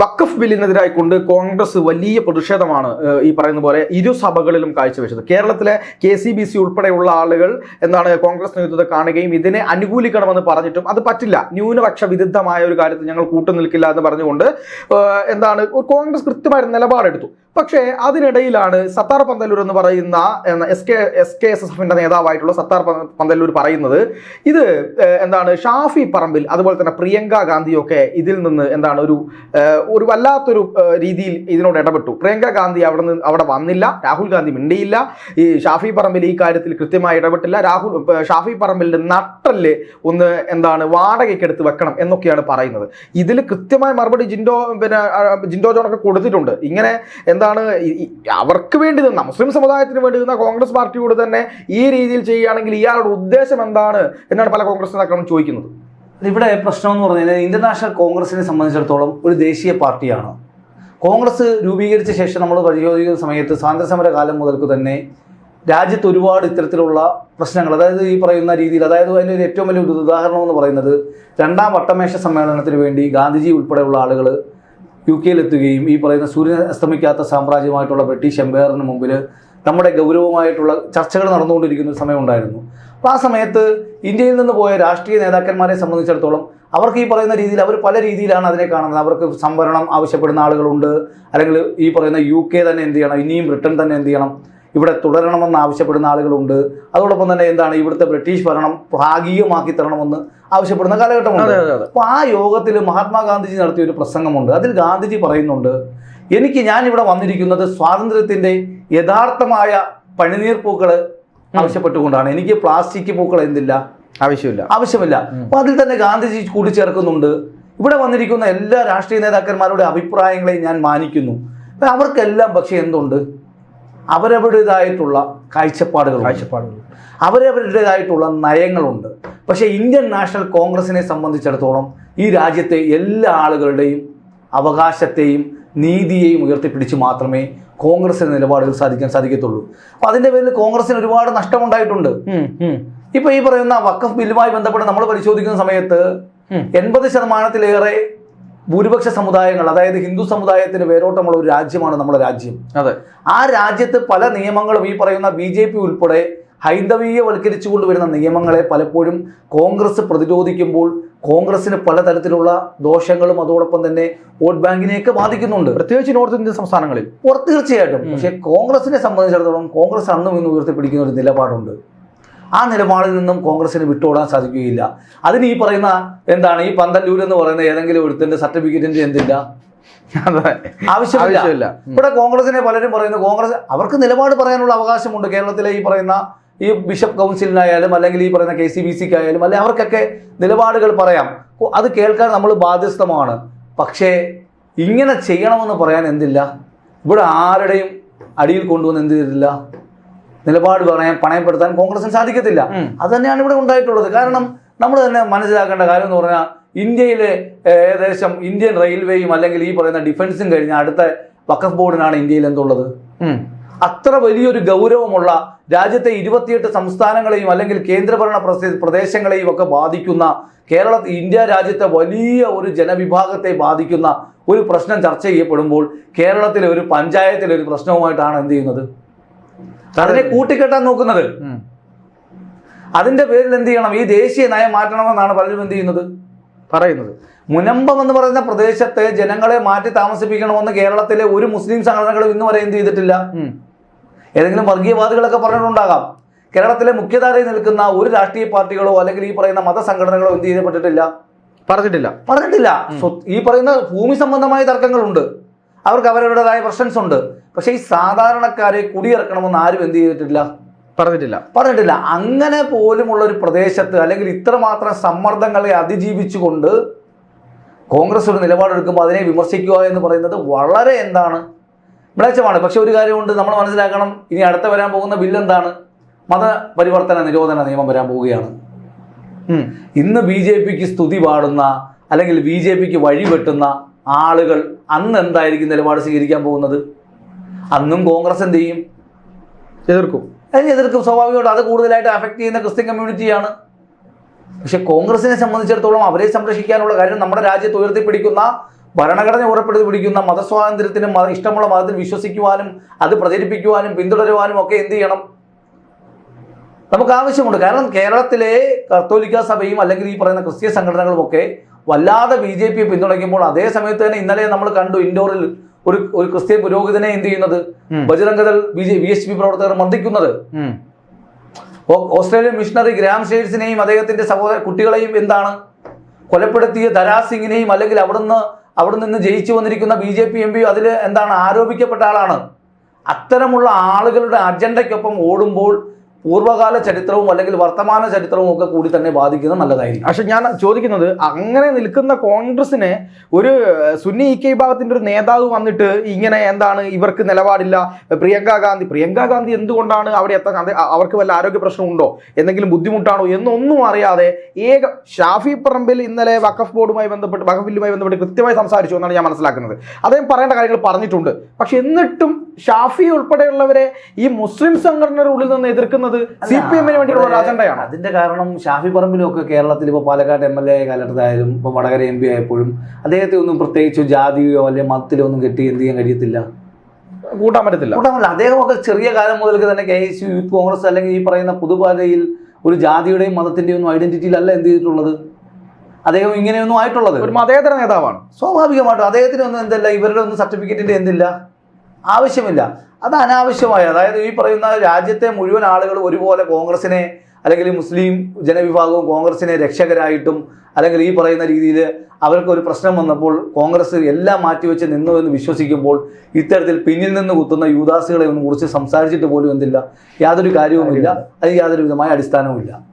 വഖഫ് ബില്ലിനെതിരായി കൊണ്ട് കോൺഗ്രസ് വലിയ പ്രതിഷേധമാണ് ഈ പറയുന്ന പോലെ ഇരു സഭകളിലും കാഴ്ചവെച്ചത്. കേരളത്തിലെ കെ സി ബി സി ഉൾപ്പെടെയുള്ള ആളുകൾ എന്താണ് കോൺഗ്രസ് നേതൃത്വത്തെ കാണുകയും ഇതിനെ അനുകൂലിക്കണമെന്ന് പറഞ്ഞിട്ടും അത് പറ്റില്ല. ന്യൂനപക്ഷ വിരുദ്ധമായ ഒരു കാര്യത്തിൽ ഞങ്ങൾ കൂട്ടുനിൽക്കില്ല എന്ന് പറഞ്ഞുകൊണ്ട് എന്താണ് കോൺഗ്രസ് കൃത്യമായ നിലപാടെടുത്തു. പക്ഷേ അതിനിടയിലാണ് സത്താർ പന്തല്ലൂർ എന്ന് പറയുന്ന S K S K S S എഫിന്റെ നേതാവായിട്ടുള്ള സത്താർ പന്തല്ലൂർ പറയുന്നത് ഇത് എന്താണ് ഷാഫി പറമ്പിൽ അതുപോലെ തന്നെ പ്രിയങ്ക ഗാന്ധിയൊക്കെ ഇതിൽ നിന്ന് എന്താണ് ഒരു ഒരു വല്ലാത്തൊരു രീതിയിൽ ഇതിനോട് ഇടപെട്ടു. പ്രിയങ്ക ഗാന്ധി അവിടെ നിന്ന് അവിടെ വന്നില്ല. രാഹുൽ ഗാന്ധി മിണ്ടിയില്ല. ഈ ഷാഫി പറമ്പിൽ ഈ കാര്യത്തിൽ കൃത്യമായി ഇടപെട്ടില്ല. രാഹുൽ ഷാഫി പറമ്പിലിന്റെ നട്ടൽ ഒന്ന് എന്താണ് വാടകയ്ക്കെടുത്ത് വെക്കണം എന്നൊക്കെയാണ് പറയുന്നത്. ഇതിൽ കൃത്യമായ മറുപടി ജിൻഡോ പിന്നെ ജിൻഡോ ജോണൊക്കെ കൊടുത്തിട്ടുണ്ട്. ഇങ്ങനെ എന്താണ് അവർക്ക് വേണ്ടി നിന്ന മുസ്ലിം സമുദായത്തിന് വേണ്ടി നിന്ന കോൺഗ്രസ് പാർട്ടിയോട് തന്നെ ഈ രീതിയിൽ ചെയ്യുകയാണെങ്കിൽ ഇയാളുടെ ഉദ്ദേശം എന്താണ് എന്നാണ് പല കോൺഗ്രസ് നേതാക്കളും ചോദിക്കുന്നത്. ഇവിടെ പ്രശ്നം എന്ന് പറഞ്ഞു കഴിഞ്ഞാൽ ഇന്ത്യൻ നാഷണൽ കോൺഗ്രസിനെ സംബന്ധിച്ചിടത്തോളം ഒരു ദേശീയ പാർട്ടിയാണ്. കോൺഗ്രസ് രൂപീകരിച്ച ശേഷം നമ്മൾ പരിശോധിക്കുന്ന സമയത്ത് സ്വാതന്ത്ര്യസമര കാലം മുതൽക്ക് തന്നെ രാജ്യത്ത് ഒരുപാട് ഇത്തരത്തിലുള്ള പ്രശ്നങ്ങൾ അതായത് ഈ പറയുന്ന രീതിയിൽ അതായത് അതിന്റെ ഒരു ഏറ്റവും വലിയ ഉദാഹരണം എന്ന് പറയുന്നത് രണ്ടാം വട്ടമേശ സമ്മേളനത്തിന് വേണ്ടി ഗാന്ധിജി ഉൾപ്പെടെയുള്ള ആളുകൾ യു കെയിലെത്തുകയും ഈ പറയുന്ന സൂര്യൻ അസ്തമിക്കാത്ത സാമ്രാജ്യമായിട്ടുള്ള ബ്രിട്ടീഷ് എംപയറിന് മുമ്പിൽ നമ്മുടെ ഗൗരവമായിട്ടുള്ള ചർച്ചകൾ നടന്നുകൊണ്ടിരിക്കുന്ന ഒരു സമയമുണ്ടായിരുന്നു അപ്പോൾ ആ സമയത്ത് ഇന്ത്യയിൽ നിന്ന് പോയ രാഷ്ട്രീയ നേതാക്കന്മാരെ സംബന്ധിച്ചിടത്തോളം അവർക്ക് ഈ പറയുന്ന രീതിയിൽ അവർ പല രീതിയിലാണ് അതിനെ കാണുന്നത്. അവർക്ക് സംവരണം ആവശ്യപ്പെടുന്ന ആളുകളുണ്ട്. അല്ലെങ്കിൽ ഈ പറയുന്ന യു കെ തന്നെ എന്ത് ചെയ്യണം? ഇനിയും ബ്രിട്ടൻ തന്നെ എന്ത് ചെയ്യണം? ഇവിടെ തുടരണമെന്ന് ആവശ്യപ്പെടുന്ന ആളുകളുണ്ട്. അതോടൊപ്പം തന്നെ എന്താണ്? ഇവിടുത്തെ ബ്രിട്ടീഷ് ഭരണം ഭാഗികമാക്കി തരണമെന്ന് ആവശ്യപ്പെടുന്ന കാലഘട്ടമുണ്ട്. അപ്പോൾ ആ യോഗത്തിൽ മഹാത്മാഗാന്ധിജി നടത്തിയ ഒരു പ്രസംഗമുണ്ട്. അതിൽ ഗാന്ധിജി പറയുന്നുണ്ട് എനിക്ക് ഞാൻ ഇവിടെ വന്നിരിക്കുന്നത് സ്വാതന്ത്ര്യത്തിന്റെ യഥാർത്ഥമായ പണിനീർ പൂക്കൾ ആവശ്യപ്പെട്ടുകൊണ്ടാണ്. എനിക്ക് പ്ലാസ്റ്റിക് പൂക്കൾ എന്തില്ല? ആവശ്യമില്ല. ആവശ്യമില്ല. അപ്പൊ അതിൽ തന്നെ ഗാന്ധിജി കൂട്ടിച്ചേർക്കുന്നുണ്ട്. ഇവിടെ വന്നിരിക്കുന്ന എല്ലാ രാഷ്ട്രീയ നേതാക്കന്മാരുടെ അഭിപ്രായങ്ങളെയും ഞാൻ മാനിക്കുന്നു. അവർക്കെല്ലാം പക്ഷെ എന്തുണ്ട്? അവരവരുടേതായിട്ടുള്ള കാഴ്ചപ്പാടുകൾ കാഴ്ചപ്പാടുകൾ അവരവരുടേതായിട്ടുള്ള നയങ്ങളുണ്ട്. പക്ഷേ ഇന്ത്യൻ നാഷണൽ കോൺഗ്രസിനെ സംബന്ധിച്ചിടത്തോളം ഈ രാജ്യത്തെ എല്ലാ ആളുകളുടെയും അവകാശത്തെയും നീതിയെയും ഉയർത്തിപ്പിടിച്ച് മാത്രമേ കോൺഗ്രസിന്റെ നിലപാടുകൾ സാധിക്കാൻ സാധിക്കത്തുള്ളൂ അപ്പൊ അതിന്റെ പേരിൽ കോൺഗ്രസിന് ഒരുപാട് നഷ്ടമുണ്ടായിട്ടുണ്ട്. ഇപ്പൊ ഈ പറയുന്ന വക്കഫ് ബില്ലുമായി ബന്ധപ്പെട്ട് നമ്മൾ പരിശോധിക്കുന്ന സമയത്ത്. എൺപത് ശതമാനത്തിലേറെ ഭൂരിപക്ഷ സമുദായങ്ങൾ അതായത് ഹിന്ദു സമുദായത്തിന് വേരോട്ടമുള്ള ഒരു രാജ്യമാണ് നമ്മുടെ രാജ്യം അതെ ആ രാജ്യത്ത് പല നിയമങ്ങളും ഈ പറയുന്ന ബി ജെ പി ഉൾപ്പെടെ ഹൈന്ദവീയവൽക്കരിച്ചു കൊണ്ടുവരുന്ന നിയമങ്ങളെ പലപ്പോഴും കോൺഗ്രസ് പ്രതിരോധിക്കുമ്പോൾ കോൺഗ്രസിന് പലതരത്തിലുള്ള ദോഷങ്ങളും അതോടൊപ്പം തന്നെ വോട്ട് ബാങ്കിനെയൊക്കെ ബാധിക്കുന്നുണ്ട്. പ്രത്യേകിച്ച് നോർത്ത് ഇന്ത്യൻ സംസ്ഥാനങ്ങളിൽ. തീർച്ചയായിട്ടും. പക്ഷേ കോൺഗ്രസിനെ സംബന്ധിച്ചിടത്തോളം കോൺഗ്രസ് അന്നും ഇന്ന് ഉയർത്തിപ്പിടിക്കുന്ന ഒരു നിലപാടുണ്ട്. ആ നിലപാടിൽ നിന്നും കോൺഗ്രസിന് വിട്ടോടാൻ സാധിക്കുകയില്ല. അതിന് ഈ പറയുന്ന എന്താണ്? ഈ പന്തല്ലൂർ എന്ന് പറയുന്ന ഏതെങ്കിലും ഒരുത്തിന്റെ സർട്ടിഫിക്കറ്റിന്റെ എന്തില്ല? ആവശ്യമില്ല. ഇവിടെ കോൺഗ്രസിനെ പലരും പറയുന്നു കോൺഗ്രസ് അവർക്ക് നിലപാട് പറയാനുള്ള അവകാശമുണ്ട്. കേരളത്തിലെ ഈ പറയുന്ന ഈ ബിഷപ്പ് കൗൺസിലിനായാലും അല്ലെങ്കിൽ ഈ പറയുന്ന കെ സി ബി സിക്ക് ആയാലും അല്ലെങ്കിൽ അവർക്കൊക്കെ നിലപാടുകൾ പറയാം. അത് കേൾക്കാൻ നമ്മൾ ബാധ്യസ്ഥമാണ്. പക്ഷേ ഇങ്ങനെ ചെയ്യണമെന്ന് പറയാൻ എന്തില്ല? ഇവിടെ ആരുടെയും അടിയിൽ കൊണ്ടുവന്ന് എന്ത് ചെയ്തിട്ടില്ല? നിലപാട് പറയാൻ പണയപ്പെടുത്താൻ കോൺഗ്രസിന് സാധിക്കത്തില്ല. അത് തന്നെയാണ് ഇവിടെ ഉണ്ടായിട്ടുള്ളത്. കാരണം നമ്മൾ തന്നെ മനസ്സിലാക്കേണ്ട കാര്യം എന്ന് പറഞ്ഞാൽ ഇന്ത്യയിലെ ഏകദേശം ഇന്ത്യൻ റെയിൽവേയും അല്ലെങ്കിൽ ഈ പറയുന്ന ഡിഫൻസും കഴിഞ്ഞ അടുത്ത വഖഫ് ബോർഡിനാണ് ഇന്ത്യയിൽ എന്തുള്ളത്. അത്ര വലിയൊരു ഗൗരവമുള്ള രാജ്യത്തെ ഇരുപത്തിയെട്ട് സംസ്ഥാനങ്ങളെയും അല്ലെങ്കിൽ കേന്ദ്രഭരണ പ്രദേ- പ്രദേശങ്ങളെയും ഒക്കെ ബാധിക്കുന്ന കേരള ഇന്ത്യ രാജ്യത്തെ വലിയ ഒരു ജനവിഭാഗത്തെ ബാധിക്കുന്ന ഒരു പ്രശ്നം ചർച്ച ചെയ്യപ്പെടുമ്പോൾ കേരളത്തിലെ ഒരു പഞ്ചായത്തിലെ ഒരു പ്രശ്നവുമായിട്ടാണ് എന്ത് ചെയ്യുന്നത്? അതിനെ കൂട്ടിക്കെട്ടാൻ നോക്കുന്നത്. അതിന്റെ പേരിൽ എന്ത് ചെയ്യണം? ഈ ദേശീയ നയം മാറ്റണമെന്നാണ് പലരും എന്ത് ചെയ്യുന്നത്? പറയുന്നത്. മുനമ്പം എന്ന് പറയുന്ന പ്രദേശത്തെ ജനങ്ങളെ മാറ്റി താമസിപ്പിക്കണമെന്ന് കേരളത്തിലെ ഒരു മുസ്ലിം സംഘടനകളും ഇന്ന് വരെ എന്ത് ചെയ്തിട്ടില്ല. ഏതെങ്കിലും വർഗീയവാദികളൊക്കെ പറഞ്ഞിട്ടുണ്ടാകാം. കേരളത്തിലെ മുഖ്യധാരയിൽ നിൽക്കുന്ന ഒരു രാഷ്ട്രീയ പാർട്ടികളോ അല്ലെങ്കിൽ ഈ പറയുന്ന മതസംഘടനകളോ എന്ത് ചെയ്യപ്പെട്ടിട്ടില്ല പറഞ്ഞിട്ടില്ല. പറഞ്ഞിട്ടില്ല. ഈ പറയുന്ന ഭൂമി സംബന്ധമായ തർക്കങ്ങളുണ്ട്. അവർക്ക് അവരവരുടേതായ പ്രശ്നസ് ഉണ്ട്. പക്ഷേ ഈ സാധാരണക്കാരെ കുടിയിറക്കണമെന്ന് ആരും എന്ത് ചെയ്തിട്ടില്ല? പറഞ്ഞിട്ടില്ല. പറഞ്ഞിട്ടില്ല. അങ്ങനെ പോലുമുള്ള ഒരു പ്രദേശത്ത് അല്ലെങ്കിൽ ഇത്രമാത്രം സമ്മർദ്ദങ്ങളെ അതിജീവിച്ചുകൊണ്ട് കോൺഗ്രസ് ഒരു നിലപാടെടുക്കുമ്പോൾ അതിനെ വിമർശിക്കുക എന്ന് പറയുന്നത് വളരെ എന്താണ് മ്ലേച്ഛമാണ്. പക്ഷെ ഒരു കാര്യമുണ്ട് നമ്മൾ മനസ്സിലാക്കണം ഇനി അടുത്ത വരാൻ പോകുന്ന ബില്ല് എന്താണ്? മതപരിവർത്തന നിരോധന നിയമം വരാൻ പോവുകയാണ്. ഇന്ന് ബി ജെ പിക്ക് സ്തുതി പാടുന്ന അല്ലെങ്കിൽ ബി ജെ പിക്ക് വഴിവെട്ടുന്ന ആളുകൾ അന്ന് എന്തായിരിക്കും നിലപാട് സ്വീകരിക്കാൻ പോകുന്നത്? അന്നും കോൺഗ്രസ് എന്ത് ചെയ്യും? എതിർക്കും. അതിന് എതിർക്കും. സ്വാഭാവികമായിട്ട് അത് കൂടുതലായിട്ട് അഫക്ട് ചെയ്യുന്ന ക്രിസ്ത്യൻ കമ്മ്യൂണിറ്റിയാണ് പക്ഷെ കോൺഗ്രസിനെ സംബന്ധിച്ചിടത്തോളം അവരെ സംരക്ഷിക്കാനുള്ള കാര്യം നമ്മുടെ രാജ്യത്ത് ഉയർത്തിപ്പിടിക്കുന്ന ഭരണഘടന ഉറപ്പെടുത്തി പിടിക്കുന്ന മതസ്വാതന്ത്ര്യത്തിനും മത ഇഷ്ടമുള്ള മതത്തിൽ വിശ്വസിക്കുവാനും അത് പ്രചരിപ്പിക്കുവാനും പിന്തുടരുവാനും ഒക്കെ എന്ത് ചെയ്യണം? നമുക്ക് ആവശ്യമുണ്ട്. കാരണം കേരളത്തിലെ കത്തോലിക്ക സഭയും അല്ലെങ്കിൽ ഈ പറയുന്ന ക്രിസ്ത്യ സംഘടനകളും ഒക്കെ വല്ലാതെ ബി ജെ പിയെ പിന്തുണയ്ക്കുമ്പോൾ അതേ സമയത്ത് തന്നെ ഇന്നലെ നമ്മൾ കണ്ടു ഇൻഡോറിൽ ഒരു ഒരു ക്രിസ്ത്യൻ പുരോഹിതനെ എന്ത് ചെയ്യുന്നത്? Bajrang Dal Bajrang Dal B J B S P പ്രവർത്തകർ മർദ്ദിക്കുന്നത്. ഓസ്ട്രേലിയൻ മിഷണറി ഗ്രാം ഷെയ്ഡ്സിനെയും അദ്ദേഹത്തിന്റെ സഹോദര കുട്ടികളെയും എന്താണ്? കൊലപ്പെടുത്തിയ ധരാസിംഗിനെയും അല്ലെങ്കിൽ അവിടുന്ന് അവിടെ നിന്ന് ജയിച്ചു വന്നിരിക്കുന്ന B J P M P അതിൽ എന്താണ് ആരോപിക്കപ്പെട്ട ആളാണ്. അത്തരമുള്ള ആളുകളുടെ അജണ്ടയ്ക്കൊപ്പം ഓടുമ്പോൾ പൂർവകാല ചരിത്രവും അല്ലെങ്കിൽ വർത്തമാന ചരിത്രവും ഒക്കെ കൂടി തന്നെ ബാധിക്കുന്നത് നല്ലതായിരിക്കും. പക്ഷെ ഞാൻ ചോദിക്കുന്നത് അങ്ങനെ നിൽക്കുന്ന കോൺഗ്രസിന് ഒരു സുന്നി ഇ കെ വിഭാഗത്തിന്റെ ഒരു നേതാവ് വന്നിട്ട് ഇങ്ങനെ എന്താണ് ഇവർക്ക് നിലപാടില്ല? പ്രിയങ്ക ഗാന്ധി പ്രിയങ്ക ഗാന്ധി എന്തുകൊണ്ടാണ് അവിടെ എത്താൻ അവർക്ക് വല്ല ആരോഗ്യ പ്രശ്നമുണ്ടോ? എന്തെങ്കിലും ബുദ്ധിമുട്ടാണോ? എന്നൊന്നും അറിയാതെ ഏക ഷാഫി പറമ്പിൽ ഇന്നലെ വഖഫ് ബോർഡുമായി ബന്ധപ്പെട്ട് വഖഫ് ബില്ലുമായി ബന്ധപ്പെട്ട് കൃത്യമായി സംസാരിച്ചു എന്നാണ് ഞാൻ മനസ്സിലാക്കുന്നത്. അദ്ദേഹം പറയേണ്ട കാര്യങ്ങൾ പറഞ്ഞിട്ടുണ്ട്. പക്ഷെ എന്നിട്ടും ഷാഫി ഉൾപ്പെടെയുള്ളവരെ ഈ മുസ്ലിം സംഘടനയുടെ ഉള്ളിൽ നിന്ന് എതിർക്കുന്നത് സി പി എമ്മിന് വേണ്ടിയിട്ടുള്ള അജണ്ടയാണ് അതിന്റെ കാരണം ഷാഫി പറമ്പിലൊക്കെ ഒക്കെ കേരളത്തിൽ ഇപ്പോൾ പാലക്കാട് എം എൽ എ കാലത്തായാലും ഇപ്പോൾ വടകര എം പി ആയപ്പോഴും അദ്ദേഹത്തെ ഒന്നും പ്രത്യേകിച്ച് ജാതിയോ അല്ലെങ്കിൽ മതത്തിലോ ഒന്നും കെട്ടി എന്ത് ചെയ്യാൻ കഴിയത്തില്ല. കൂട്ടാൻ പറ്റത്തില്ല. കൂട്ടമല്ല അദ്ദേഹമൊക്കെ ചെറിയ കാലം മുതൽക്ക് തന്നെ K S U youth Congress അല്ലെങ്കിൽ ഈ പറയുന്ന പുതുപാതയിൽ ഒരു ജാതിയുടെയും മതത്തിന്റെയും ഒന്നും ഐഡന്റിറ്റിയിലല്ല എന്ത് ചെയ്തിട്ടുള്ളത്? അദ്ദേഹം ഇങ്ങനെയൊന്നും ആയിട്ടുള്ളത്. ഒരു മതേതര നേതാവാണ്. സ്വാഭാവികമായിട്ടും അദ്ദേഹത്തിന് ഒന്നും എന്തല്ല ഇവരുടെ ഒന്നും സർട്ടിഫിക്കറ്റിന്റെ എന്തില്ല? ആവശ്യമില്ല. അത് അനാവശ്യമായ. അതായത് ഈ പറയുന്ന രാജ്യത്തെ മുഴുവൻ ആളുകൾ ഒരുപോലെ കോൺഗ്രസിനെ അല്ലെങ്കിൽ മുസ്ലിം ജനവിഭാഗവും കോൺഗ്രസിനെ രക്ഷകരായിട്ടും അല്ലെങ്കിൽ ഈ പറയുന്ന രീതിയിൽ അവർക്ക് ഒരു പ്രശ്നം വന്നപ്പോൾ കോൺഗ്രസ് എല്ലാം മാറ്റിവെച്ച് നിന്നു എന്ന് വിശ്വസിക്കുമ്പോൾ ഇത്തരത്തിൽ പിന്നിൽ നിന്ന് കുത്തുന്ന യൂദാസുകളെ ഒന്നും കുറിച്ച് സംസാരിച്ചിട്ട് പോലും എന്തില്ല. യാതൊരു കാര്യവുമില്ല. അത് യാതൊരു വിധമായ അടിസ്ഥാനവുമില്ല.